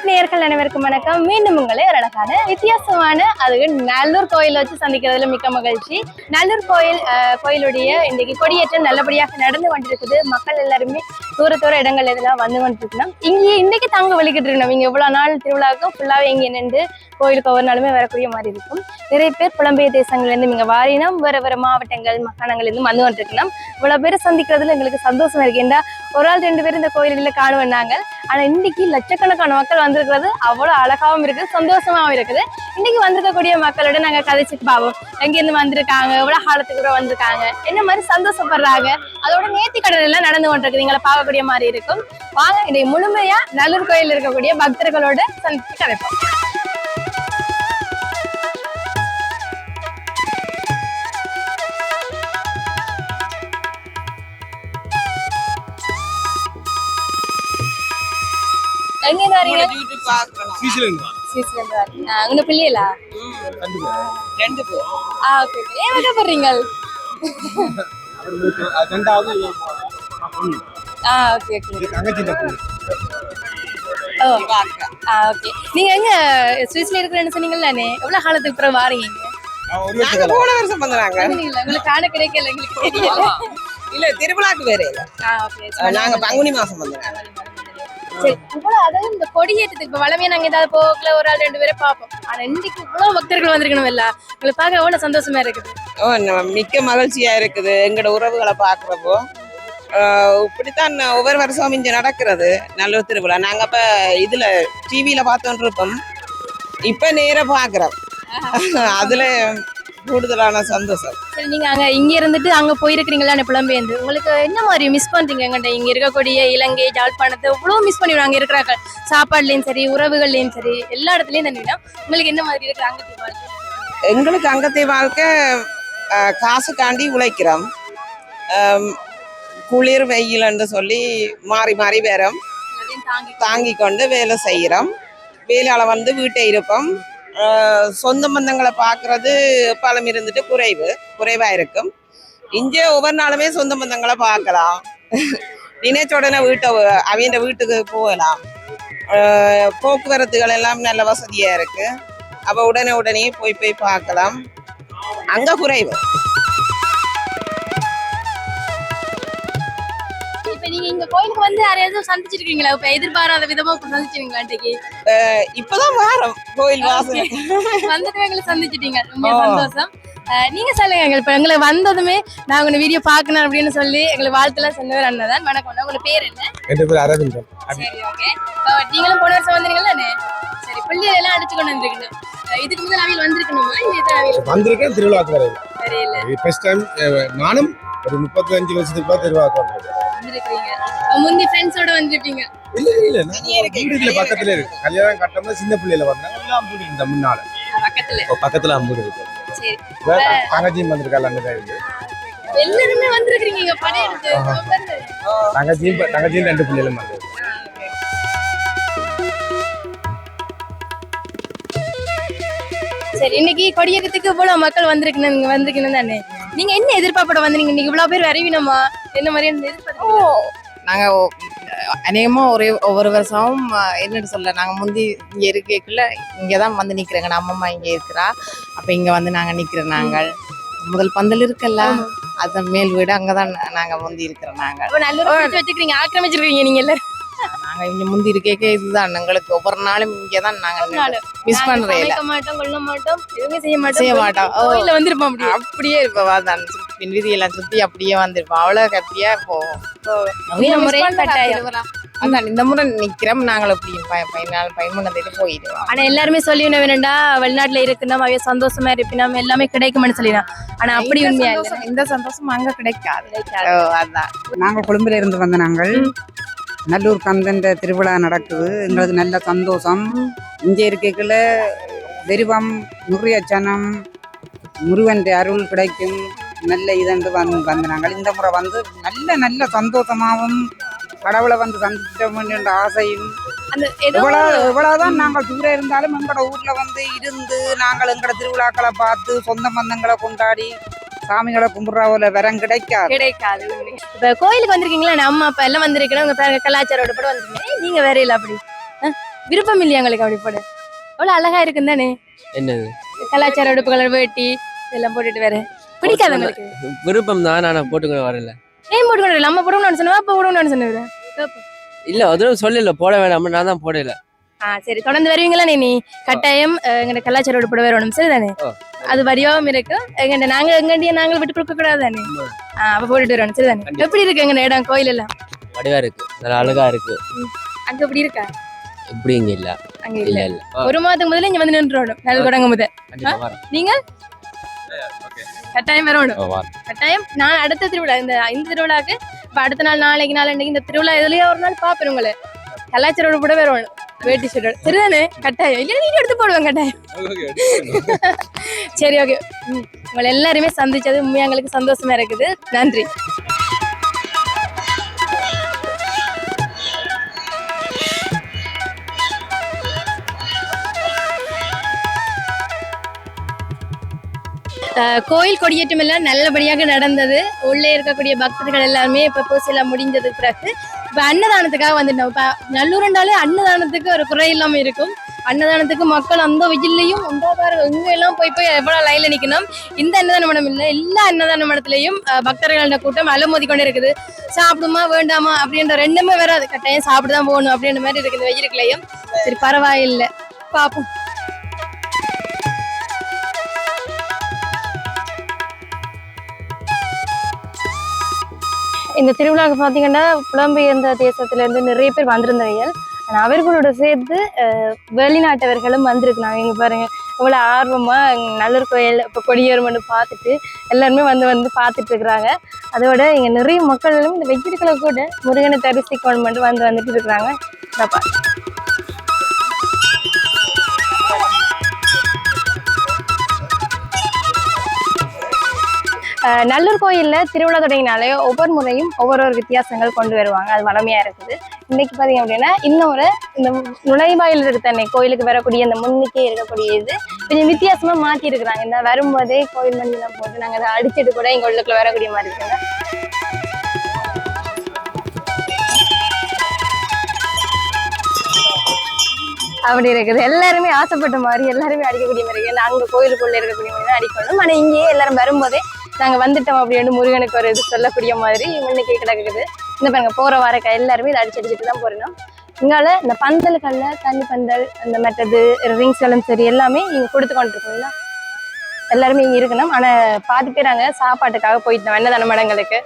சுமார் நேயர்கள் அனைவருக்கும் வணக்கம். மீண்டும் உங்களை ஒரு அழகான வித்தியாசமான அது நல்லூர் கோயில் வச்சு சந்திக்கிறதுல மிக்க மகிழ்ச்சி. நல்லூர் கோயில் கோயிலுடைய இன்றைக்கு கொடியேற்றம் நல்லபடியாக நடந்து கொண்டிருக்குது. மக்கள் எல்லாருமே தூர தூர இடங்கள் எதெல்லாம் வந்து வந்துட்டுருக்குன்னா இங்கே இன்னைக்கு தாங்க வலிக்கிட்டு இருக்கணும் இங்கே இவ்வளவு நாள் திருவிழாவுக்கும் ஃபுல்லாவே இங்கே நின்று கோயிலுக்கு ஒவ்வொரு நாளுமே வரக்கூடிய மாதிரி இருக்கும். நிறைய பேர் புலம்பெயர் தேசங்கள்லேருந்து இங்கே வாரினம் வேறு வேறு மாவட்டங்கள் மாகாணங்கள்லேருந்து வந்து கொண்டிருக்கணும் இவ்வளோ பேர் சந்திக்கிறதுல எங்களுக்கு சந்தோஷம் இருக்குண்டா ஒரு ஆள் ரெண்டு பேர் இந்த கோயில்களில் காணுவேன் நாங்கள் ஆனால் இன்னைக்கு லட்சக்கணக்கான மக்கள் வந்திருக்கிறது அவ்வளோ அழகாகவும் இருக்குது சந்தோஷமாகவும் இருக்குது. இன்னைக்கு வந்திருக்கக்கூடிய மக்களோட நாங்க கதைச்சிட்டு பாவோம். எங்க இருந்து வந்திருக்காங்க? எவ்வளவு காலத்துக்கு கூட வந்திருக்காங்க. என்ன மாதிரி சந்தோஷப்படுறாங்க? அதோட நேர்த்தி கடன் எல்லாம் நடந்து கொண்டிருக்கு நீங்களை பார்க்கக்கூடிய மாதிரி இருக்கும். வாங்க இதை முழுமையா நல்லூர் கோயில் இருக்கக்கூடிய பக்தர்களோட சந்திச்சு கதைப்போம். எங்க வரீங்க? உங்க பிள்ளைகளா ரெண்டு பேர் ஆ ஓகே ஏன் ஆ ஓகே ஓகே ஓ ஆ ஓகே நீங்க எங்க சுவிஸ்ல இருக்கிறேன்னு சொன்னீங்கல்ல எவ்வளவு காலத்துக்கு அப்புறம் வாரீங்க? போன வருஷம்? உங்களுக்கு காண கிடைக்கல எங்களுக்கு தெரியல. இல்ல திருவிழாக்கு வேற இல்ல. நாங்க பங்குனி மாசம் வந்தாங்க சரி இவ்வளவு அதாவது இந்த கொடியேற்றத்துக்கு இப்ப வளமையா நாங்க ஏதாவது போகல ஒரு ஆள் ரெண்டு பேரை பார்ப்போம். ஆனா இன்னைக்கு இவ்வளவு பக்தர்கள் வந்திருக்கணும் இல்ல? உங்களை பார்க்க எவ்வளவு சந்தோஷமா இருக்குது. ஓ மிக்க மகிழ்ச்சியா இருக்குது எங்களோட உறவுகளை பாக்குறப்போ இப்படித்தான் ஒவ்வொரு வருஷம் இங்க நடக்கிறது நல்ல திருவிழா. நாங்க அப்ப இதுல டிவியில பார்த்தோன்னு இருப்போம். இப்ப நேரா பாக்குறோம் அதுல கூடுதலான சந்தோஷம். சரி நீங்க அங்க இங்க இருந்துட்டு அங்க போயிருக்கிறீங்களா? புலம்பெயர்ந்து. உங்களுக்கு என்ன மாதிரி மிஸ் பண்றீங்க? எங்கிட்ட இங்க இருக்கக்கூடிய இலங்கை ஜாழ்ப்பாணத்தை இவ்வளவு மிஸ் பண்ணி அங்க இருக்கிறாங்க. சாப்பாடுலயும் சரி உறவுகள்லயும் சரி எல்லா இடத்துலயும் தண்ணினா உங்களுக்கு என்ன மாதிரி இருக்கு அங்க வாழ்க்கை? எங்களுக்கு அங்கத்தை வாழ்க்கை காசுக்காண்டி உழைக்கிறோம். குளிர் வெயில்னு சொல்லி மாறி மாறி வரோம். தாங்கி கொண்டு வேலை செய்கிறோம். வேலையால வந்து வீட்டை இருப்போம். சொந்த பந்தங்களை பார்க்கறது பலம் இருந்துட்டு குறைவு குறைவாக இருக்கும். இங்கே ஒவ்வொரு நாளுமே சொந்த பந்தங்களை பார்க்கலாம். நினைச்ச உடனே வீட்டை அவங்க வீட்டுக்கு போகலாம். போக்குவரத்துகள் எல்லாம் நல்ல வசதியாக இருக்குது அப்போ உடனே உடனே போய் போய் பார்க்கலாம். அங்கே குறைவு. கோயிலுக்கு வந்து யாரையாவது சந்திச்சிருக்கீங்களா? இப்ப எதிர்பாராத விதமா இப்ப சந்திச்சிருக்கீங்களா அன்றைக்கு இப்போதான் வாரம் கோயில் வாசல். வந்துட்டு எங்களை சந்திச்சிட்டீங்க. ரொம்ப. சந்தோஷம். நீங்க சொல்லுங்க எங்க இப்ப எங்களை வந்ததுமே நான் உங்க வீடியோ பார்க்கணும் அப்படின்னு சொல்லி எங்களை வாழ்த்துலாம் சொன்னவர் அண்ணன் தான் வணக்கம் அண்ணா. உங்க பேர் என்ன? என் பேர் அரவிந்தன். சரி ஓகே. நீங்களும் போன வருஷம் வந்தீங்கல்ல சரி பிள்ளைகள் எல்லாம் அடிச்சு கொண்டு வந்திருக்கணும். இதுக்கு முதல் அவையில் வந்திருக்கணுமா? வந்திருக்கேன் திருவிழாக்கு வரையில் தெரியல. ஃபர்ஸ்ட் டைம் நானும் ஒரு முப்பத்தஞ்சு வருஷத்துக்கு திருவிழாக்கு அஹ் முந்தி ஃப்ரெண்ட்ஸோட வந்திருப்பீங்க. இல்ல இல்ல நான் வீடு இதுல பக்கத்துல இருக்கு. கல்யாணம் கட்டமா சின்ன பிள்ளையில வந்தேன். எல்லாம் வீடு இந்த முன்னால பக்கத்துல. பக்கத்துல அம்பூர் இருக்கு. சரி. வேற தங்கச்சியும் வந்திருக்காள் அந்த டைம் எல்லாருமே வந்திருக்கீங்க இங்க. பாருங்க. தங்கச்சியும் தங்கச்சியும் ரெண்டு பிள்ளைகளும் வந்தது சரி இன்னைக்கு கொடியேற்றத்துக்கு இவ்வளவு மக்கள் வந்திருக்கணும். நீங்க வந்திருக்கணும் தானே. நீங்க என்ன எதிர்பார்ப்பட வந்தீங்க? இன்னைக்கு இவ்வளவு பேர் வரவினமா? என்ன மாதிரி எதிர்பார்த்தீங்க நாங்க ஒ- அநேகமா ஒரே ஒவ்வொரு வருஷமும் என்னன்னு சொல்ல நாங்க முந்தி இங்க இருக்கக்குள்ள இங்க தான் வந்து நிக்கிறோங்க. நம்ம அம்மா இங்க இருக்கிறா. அப்ப இங்க வந்து நாங்க நிக்கிறோம் நாங்கள். முதல் பந்தல் இருக்குல்ல. அது மேல் வீடு. அங்கதான் நா- நாங்க முந்தி இருக்கிறோம் நாங்க அப்ப நல்லூர் பிடிச்சு வச்சிருக்கீங்க ஆக்கிரமிச்சிருக்கீங்க நீங்க எல்லாரும். நாங்க இங்க முந்தி இருக்கே இதுதான். எங்களுக்கு ஒவ்வொரு நாளும் இங்கதான் நாங்க. மிஸ் நாங்க பண்றே இல்ல. சமைக்க மாட்டோம் கொள்ள மாட்டோம் எதுவுமே செய்ய மாட்டோம். செய்ய மாட்டோம். ஓ. கோயில்ல வந்திருப்போம் அப்படியே. அப்படியே இருப்பவா தான் பின் வீதியெல்லாம் சுத்தி அப்படியே வந்திருப்போம். அவ்வளவு ஹாப்பியா போவோம் இந்த முறை கட்டாயம் அதான் இந்த முறை நிக்கிறோம். நாங்கள் அப்படி பயனால் பயமுனதுட்டு போயிடுவோம். ஆனா எல்லாருமே சொல்லி வேணும்டா வெளிநாட்டுல இருக்குன்னா அவைய சந்தோஷமா இருப்பினா எல்லாமே கிடைக்கும்னு சொல்லிடும் ஆனா அப்படி உண்மையா இந்த சந்தோஷம் அங்க கிடைக்காது. அதான். நாங்கள் கொழும்புல இருந்து வந்த நாங்கள் நல்லூர் கந்தன் திருவிழா நடக்குது. எங்களுக்கு நல்ல சந்தோஷம். இங்கே இருக்கக்குள்ள வெறுவம் முருகச்சனம் முருகன் அருள் கிடைக்கும். நல்ல இதன்று வந்து வந்த நாங்கள் இந்த முறை வந்து நல்ல நல்ல சந்தோஷமாகவும் கடவுளை வந்து சந்திச்சிட்டோம் என்ற ஆசையும் எவ்வளவு எவ்வளவுதான் நாங்கள் தூர இருந்தாலும் எங்களோட ஊர்ல வந்து இருந்து நாங்கள் எங்களோட திருவிழாக்களை பார்த்து சொந்த பந்தங்களை கொண்டாடி சாமிகளை கும்பிட்றாவில் வரம் கிடைக்காது. கிடைக்காது. இப்ப கோயிலுக்கு வந்திருக்கீங்களா? நான் அம்மா அப்பா எல்லாம் வந்திருக்கணும் உங்க பேரங்க கலாச்சாரோட கூட வந்திருக்கீங்க நீங்க வேற இல்ல அப்படி. விருப்பம் இல்லையா உங்களுக்கு அப்படி போட? அவ்வளவு அழகா இருக்குன்னு தானே? என்னது? கலாச்சார உடுப்புகள் வேட்டி இதெல்லாம் போட்டுட்டு வேற பிடிக்காது உங்களுக்கு? விருப்பம் தான் நான் போட்டுக்க வரல. ஏன் போட்டுக்கணும் நம்ம போடணும்னு சொன்னா அப்ப போடணும்னு சொன்னது இல்ல அதுவும் சொல்லல. போட வேணாம். நான் தான் போடல. ஆ சரி. தொடர்ந்து வருவீங்களா நீ நீ? கட்டாயம் அஹ், எங்கட கலாச்சார உடுப்பட வரணும். சரிதானே. அது வரியாவும் இருக்கும் எங்கண்ட நாங்க எங்கண்டிய நாங்க விட்டு கொடுக்க கூடாது தானே. ஆ, அப்ப போட்டுட்டு வரணும். சரிதானே. எப்படி இருக்கு எங்க இடம் கோயில் எல்லாம் வடிவா இருக்கு. நல்லா அழகா இருக்கு. அங்க எப்படி இருக்கா? இப்படி இங்க இல்ல. அங்க இல்ல. இல்ல ஒரு மாதத்துக்கு முதல்ல இங்க வந்து நின்றுடணும் நல்ல கண்டிப்பா வரேன். நீங்க கட்டாயம் வரணும். கட்டாயம். நான் அடுத்த திருவிழா இந்த இந்த திருவிழாக்கு இப்ப அடுத்த நாள் நாளைக்கு நாளைக்கு இந்த திருவிழா எதுலயோ ஒரு நாள் பாப்பேன் உங்களை. கலாச்சார உடுப்பட வரணும். வேட்டி ஷர்ட் சரிதானே? கட்டாயம். இல்ல நீங்க எடுத்து போடுவேன் கட்டாயம். சரி ஓகே. உங்களை எல்லாருமே சந்திச்சது உண்மையா எங்களுக்கு சந்தோஷமா இருக்குது. நன்றி. கோயில் கொடியேற்றம் எல்லாம் நல்லபடியாக நடந்தது. உள்ளே இருக்கக்கூடிய பக்தர்கள் எல்லாருமே இப்போ பூசையெல்லாம் முடிஞ்சதுக்கு பிறகு இப்போ அன்னதானத்துக்காக வந்துட்டோம். இப்போ நல்லூரண்டாலே அன்னதானத்துக்கு ஒரு குறை இல்லாமல் இருக்கும். அன்னதானத்துக்கு மக்கள் அந்த வெயில்லையும் உண்டா பாருங்க எல்லாம் போய் போய் எவ்வளவு லைன்ல நிக்கணும். இந்த அன்னதான மடம் இல்லை. எல்லா அன்னதான மடத்துலயும் பக்தர்களோட கூட்டம் அலமோதி கொண்டு இருக்குது சாப்பிடுமா வேண்டாமா அப்படின்ற ரெண்டுமே வராது. கட்டாயம் சாப்பிட்டு தான் போகணும் அப்படின்ற மாதிரி இருக்குது வெயிலுக்குள்ளேயும் சரி பரவாயில்லை. பாப்போம். இந்த திருவிழாவுக்கு பார்த்தீங்கன்னா புலம்பெயர்ந்த தேசத்துலேருந்து நிறைய பேர் வந்திருந்தாங்க ஆனா அவர்களோட சேர்த்து வெளிநாட்டவர்களும் வந்திருக்கிறாங்க. இங்கே பாருங்கள் இவ்வளோ ஆர்வமாக நல்லூர் கோயில் இப்போ கொடியேறும்னு பார்த்துட்டு எல்லாருமே வந்து வந்து பார்த்துட்டு இருக்கிறாங்க. அதோட இங்கே நிறைய மக்களும் இந்த வெஜிடபிளை கூட முருகனை தரிசிக்கணும் மட்டும் வந்து வந்துட்டு இருக்கிறாங்க. நல்லூர் கோயிலில் திருவிழா தொடங்கினாலே ஒவ்வொரு முறையும் ஒவ்வொரு ஒரு வித்தியாசங்கள் கொண்டு வருவாங்க. அது வளமையாக இருக்குது. இன்னைக்கு பார்த்தீங்க அப்படின்னா இன்னொரு இந்த நுழைவாயில் இருக்கு கோயிலுக்கு வரக்கூடிய அந்த முன்னிக்கே இருக்கக்கூடிய இது கொஞ்சம் வித்தியாசமாக மாற்றிருக்கிறாங்க இந்த வரும்போதே கோயில் மணிலாம் போட்டு நாங்கள் அதை அடிச்சிட்டு கூட எங்கள் உள்ளுக்குள்ள வரக்கூடிய மாதிரி இருக்குங்க. அப்படி இருக்குது. எல்லாருமே ஆசைப்பட்ட மாதிரி எல்லாருமே அடிக்கக்கூடிய மாதிரி இருக்கு நாங்க கோயிலுக்குள்ளே இருக்கக்கூடிய மாதிரி தான் அடிக்கணும். ஆனால் இங்கேயே எல்லாரும் வரும்போதே நாங்கள் வந்துட்டோம் அப்படின்னு முருகனுக்கு ஒரு இது சொல்லக்கூடிய மாதிரி முன்னுக்கு கிடக்குது இந்த பாருங்க போற க எல்லாருமே இதை அடிச்சு அடிச்சுட்டு தான் போகிறோம் இங்கால இந்த பந்தல்கள்ல தண்ணி பந்தல் அந்த மற்றது ரிங்ஸ் எல்லாம் சரி எல்லாமே இங்கே கொடுத்து கொண்டு இருக்கீங்களா எல்லாருமே இங்கே இருக்கணும். ஆனால் பாதி பேர் அங்கே சாப்பாட்டுக்காக போயிட்டோம் அன்னதான மடங்களுக்கு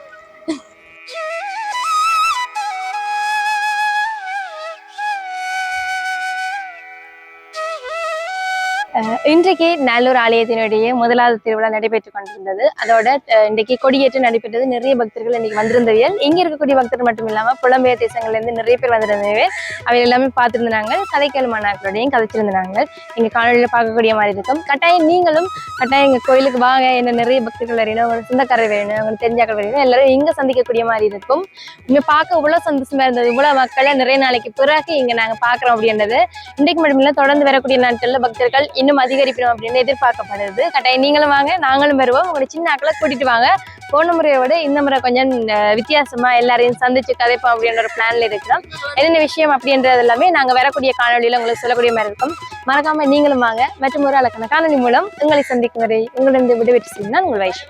இன்றைக்கு நல்லூர் ஆலயத்தினுடைய முதலாவது திருவிழா நடைபெற்றுக் கொண்டிருந்தது. அதோட இன்றைக்கு கொடியேற்று நடைபெற்றது. நிறைய பக்தர்கள் இன்னைக்கு வந்திருந்தவியல் இங்க இருக்கக்கூடிய பக்தர்கள் மட்டும் இல்லாம புலம்பெயர் தேசங்கள்ல இருந்து நிறைய பேர் வந்திருந்தவே அவை எல்லாமே பார்த்திருந்தாங்க. கதைக்கல் மாணாக்களோடையும் கதைச்சிருந்தாங்க. இங்க காணொலியில பார்க்கக்கூடிய மாதிரி இருக்கும். கட்டாயம் நீங்களும் கட்டாயம் எங்க கோயிலுக்கு வாங்க. என்ன நிறைய பக்தர்கள் வேணும் உங்களுக்கு சொந்தக்காரர் வேணும். உங்களுக்கு தெரிஞ்சாக்கள் வேணும். எல்லாரும் இங்க சந்திக்கக்கூடிய மாதிரி இருக்கும். இங்க பார்க்க இவ்வளவு சந்தோஷமா இருந்தது. இவ்வளவு மக்களை நிறைய நாளைக்கு பிறகு இங்க நாங்க பாக்குறோம் அப்படின்றது. இன்றைக்கு மட்டும் இல்ல தொடர்ந்து வரக்கூடிய நாட்கள்ல பக்தர்கள் இன்னும் அதிகரிக்கணும் அப்படின்னு எதிர்பார்க்கப்படுது. கட்டாயம் நீங்களும் வாங்க நாங்களும் வருவோம். உங்களை சின்ன ஆக்களை கூட்டிட்டு வாங்க. போன முறையை விட இந்த முறை கொஞ்சம் வித்தியாசமா எல்லாரையும் சந்திச்சு கதைப்போம் அப்படின்ற ஒரு பிளான்ல இருக்கிறோம். என்னென்ன விஷயம் அப்படின்றது எல்லாமே நாங்க வரக்கூடிய காணொலியில உங்களுக்கு சொல்லக்கூடிய மாதிரி இருக்கும். மறக்காம நீங்களும் வாங்க. மற்றும் ஒரு அழகான காணொலி மூலம் உங்களை சந்திக்கும் வரை உங்களிடம் விடுவிட்டு செய்யணும் உங்கள் வயசு